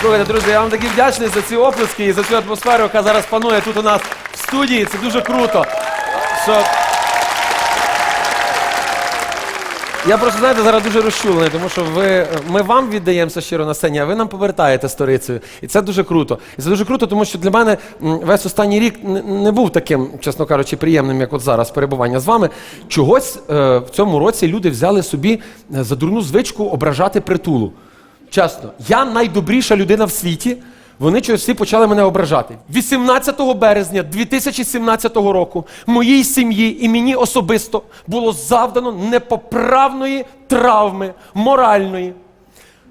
Слухайте, друзі, я вам такий вдячний за ці оплески і за цю атмосферу, яка зараз панує тут у нас в студії. Це дуже круто. Що... Я просто знаєте, зараз дуже розчулений, тому що ви, ми вам віддаємося щиро на сцені, а ви нам повертаєте сторицею. І це дуже круто. І це дуже круто, тому що для мене весь останній рік не, не був таким, чесно кажучи, приємним, як от зараз перебування з вами. Чогось е, в цьому році люди взяли собі е, за дурну звичку ображати притулу. Чесно, я найдобріша людина в світі. Вони чогось всі почали мене ображати. 18 березня 2017 року моїй сім'ї і мені особисто було завдано непоправної травми моральної.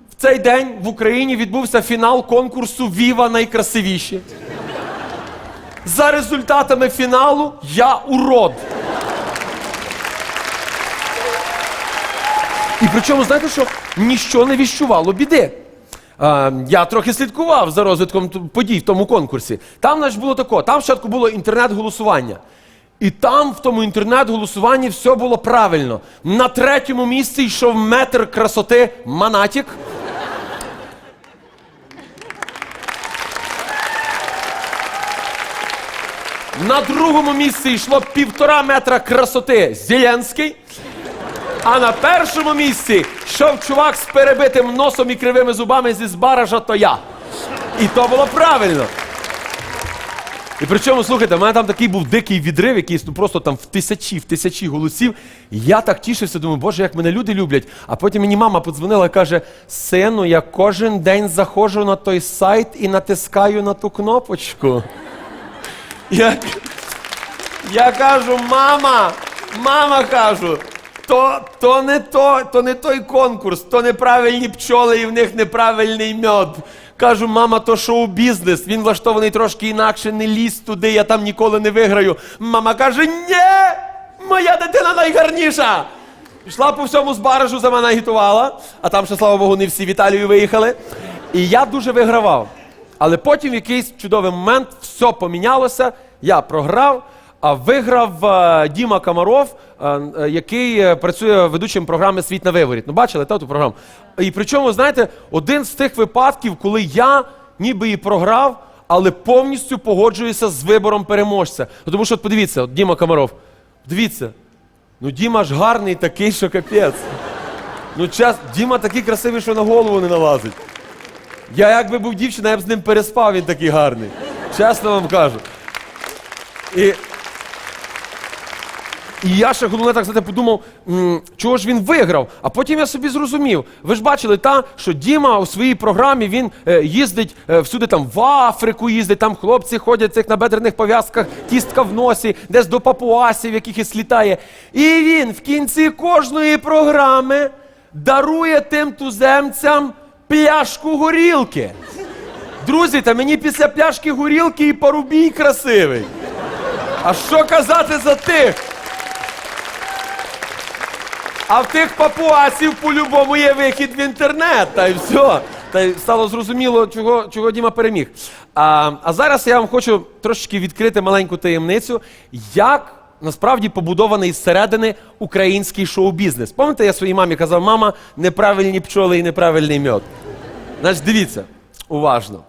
В цей день в Україні відбувся фінал конкурсу Віва найкрасивіші. За результатами фіналу я урод. І причому, знаєте що? Ніщо не віщувало біди. Е, я трохи слідкував за розвитком подій в тому конкурсі. Там, значить, було тако, там спочатку було інтернет-голосування. І там, в тому інтернет-голосуванні, все було правильно. На третьому місці йшов метр красоти Манатік. На другому місці йшло півтора метра красоти Зеленський. А на першому місці йшов чувак з перебитим носом і кривими зубами зі збаража, то я. І то було правильно. І причому, слухайте, в мене там такий був дикий відрив, якийсь ну просто там в тисячі, в тисячі голосів. Я так тішився, думаю, боже, як мене люди люблять. А потім мені мама подзвонила і каже: сину, я кожен день заходжу на той сайт і натискаю на ту кнопочку. Я, я кажу, мама, мама кажу, то, то не то, то не той конкурс, то неправильні пчоли і в них неправильний мед. Кажу, мама, то шоу-бізнес, він влаштований трошки інакше, не лізь туди, я там ніколи не виграю. Мама каже, ні, моя дитина найгарніша. Пішла по всьому збаражу, за мене агітувала, а там ще, слава Богу, не всі в Італію виїхали. І я дуже вигравав. Але потім в якийсь чудовий момент все помінялося, я програв, виграв е, Діма Комаров, е, е, який працює ведучим програми Світ на виворіт. Ну, бачили та, ту програму? І причому, знаєте, один з тих випадків, коли я ніби і програв, але повністю погоджуюся з вибором переможця. Ну, Тому що, от подивіться, от Діма Комаров, дивіться, ну Діма ж гарний такий, що капець. Ну, час, Діма такий красивий, що на голову не налазить. Я якби був дівчина, я б з ним переспав, він такий гарний. Чесно вам кажу. І, і я ще головне так знаєте, подумав, м, чого ж він виграв. А потім я собі зрозумів. Ви ж бачили, та, що Діма у своїй програмі він е, їздить е, всюди там в Африку їздить, там хлопці ходять цих набедрених пов'язках, кістка в носі, десь до папуасів якихось літає. І він в кінці кожної програми дарує тим туземцям пляшку горілки. Друзі, та мені після пляшки горілки і парубій красивий. А що казати за тих? А в тих папуасів по-любому є вихід в інтернет, та й все. Та й стало зрозуміло, чого, чого Діма переміг. А, а зараз я вам хочу трошечки відкрити маленьку таємницю, як насправді побудований зсередини український шоу-бізнес. Пам'ятаєте, я своїй мамі казав, мама, неправильні пчоли і неправильний мед. Значить, дивіться, уважно.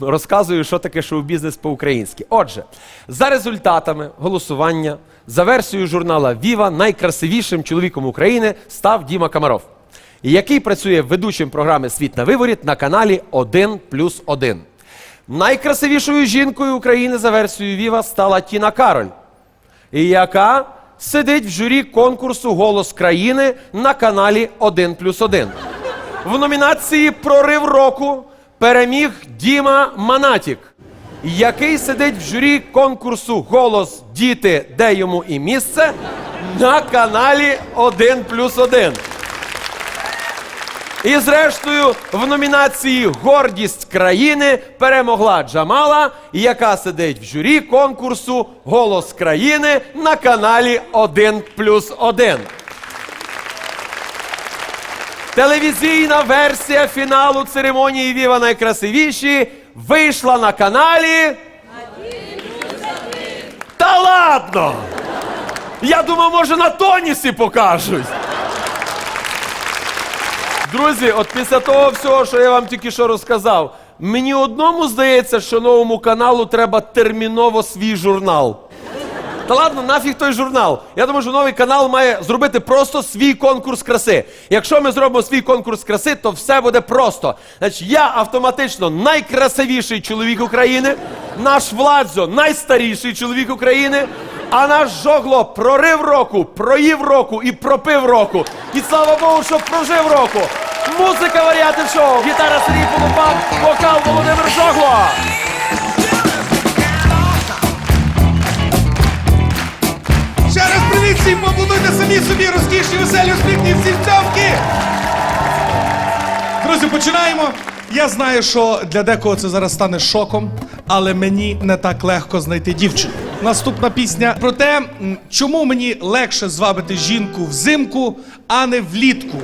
Розказую, що таке шоу-бізнес по-українськи. Отже, за результатами голосування, за версією журнала Віва, найкрасивішим чоловіком України став Діма Комаров, який працює ведучим програми Світ на виворіт на каналі 1 плюс 1. Найкрасивішою жінкою України за версією Віва стала Тіна Кароль, яка сидить в журі конкурсу Голос країни на каналі 1 плюс 1. В номінації Прорив року переміг Діма Манатік, який сидить в журі конкурсу Голос Діти, де йому і місце на каналі 1 плюс 1. І зрештою, в номінації Гордість країни перемогла Джамала, яка сидить в журі конкурсу Голос країни на каналі 1 плюс 1. Телевізійна версія фіналу церемонії Віва найкрасивіші вийшла на каналі. Та ладно! Я думав, може на тонісі покажуть. Друзі, от після того всього, що я вам тільки що розказав, Мені одному здається, що новому каналу треба терміново свій журнал. Та ладно, нафіг той журнал. Я думаю, що новий канал має зробити просто свій конкурс краси. Якщо ми зробимо свій конкурс краси, то все буде просто. Значить, я автоматично найкрасивіший чоловік України, наш Владзо найстаріший чоловік України, а наш жогло прорив року, проїв року і пропив року. І слава Богу, що прожив року. Музика варіати шоу, гітара Сергій Полупак, вокал Володимир Жогло. Всім, поаплодуйте самі собі, розкішні, веселі, успішні всі цьомки! Друзі, починаємо. Я знаю, що для декого це зараз стане шоком, але мені не так легко знайти дівчину. Наступна пісня про те, чому мені легше звабити жінку взимку, а не влітку.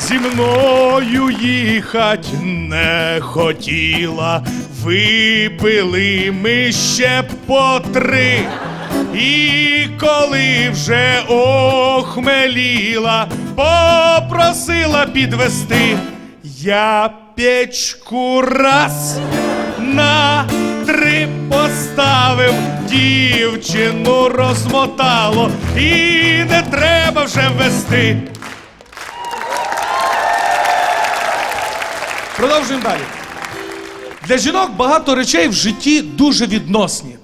Зі мною їхать не хотіла, випили ми ще по три. І коли вже охмеліла, попросила підвести, я печку раз на три поставив, дівчину розмотало, і не треба вже вести. Продовжуємо далі. Для жінок багато речей в житті дуже відносні.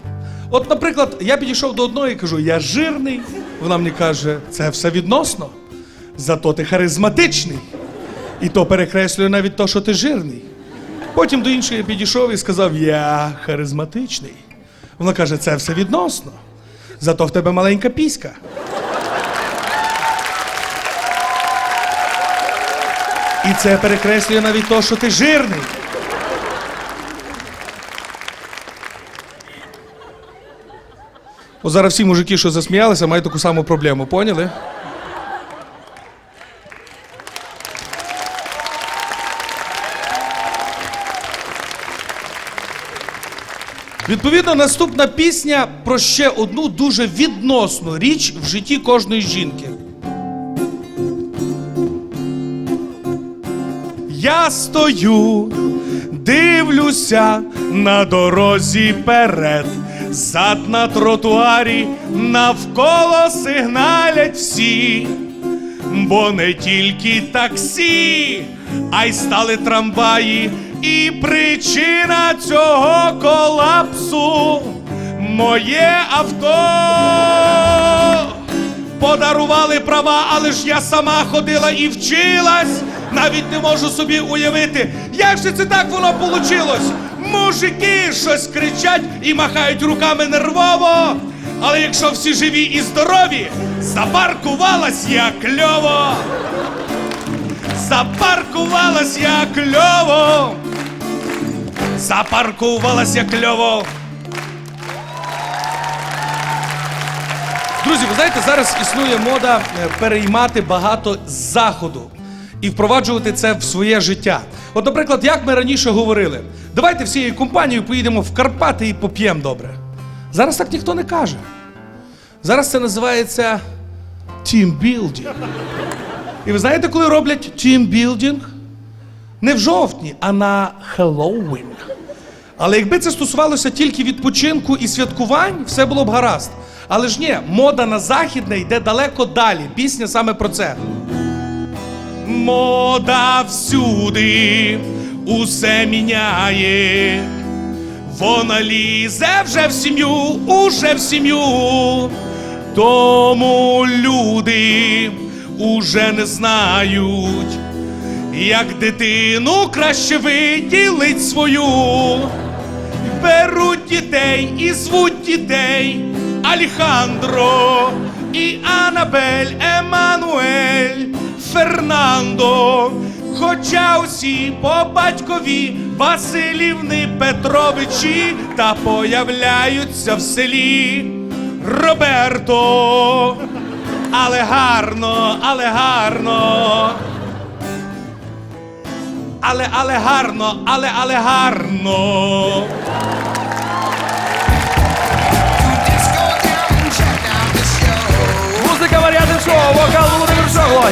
От, наприклад, я підійшов до одної і кажу, я жирний. Вона мені каже, це все відносно. Зато ти харизматичний. І то перекреслює навіть то, що ти жирний. Потім до іншої я підійшов і сказав, я харизматичний. Вона каже, це все відносно. Зато в тебе маленька піська. І це перекреслює навіть то, що ти жирний. От зараз всі мужики, що засміялися, мають таку саму проблему, поняли? Відповідно, наступна пісня про ще одну дуже відносну річ в житті кожної жінки. Я стою, дивлюся на дорозі перед, зад на тротуарі, навколо сигналять всі, бо не тільки таксі, а й стали трамваї, і причина цього колапсу моє авто. Подарували права, але ж я сама ходила і вчилась. Навіть не можу собі уявити, як же це так воно получилось. Мужики щось кричать і махають руками нервово. Але якщо всі живі і здорові, запаркувалась я кльово. Запаркувалась я кльово. Запаркувалась я кльово. Друзі, ви знаєте, зараз існує мода е, переймати багато заходу і впроваджувати це в своє життя. От, наприклад, як ми раніше говорили, давайте всією компанією поїдемо в Карпати і поп'ємо добре. Зараз так ніхто не каже. Зараз це називається тімбілдінг. І ви знаєте, коли роблять тімбілдінг? Не в жовтні, а на Хеллоуін. Але якби це стосувалося тільки відпочинку і святкувань, все було б гаразд. Але ж ні, мода на західне йде далеко далі. Пісня саме про це. Мода всюди усе міняє. Вона лізе вже в сім'ю, уже в сім'ю. Тому люди уже не знають, як дитину краще виділить свою. Беруть дітей і звуть дітей Алехандро і Анабель, Еммануель, Фернандо. Хоча усі по батькові Василівни Петровичі та появляються в селі Роберто. Але гарно, але гарно. Але, але гарно, але, але гарно. Музика варіати шоу, вокал Володимир Жогло,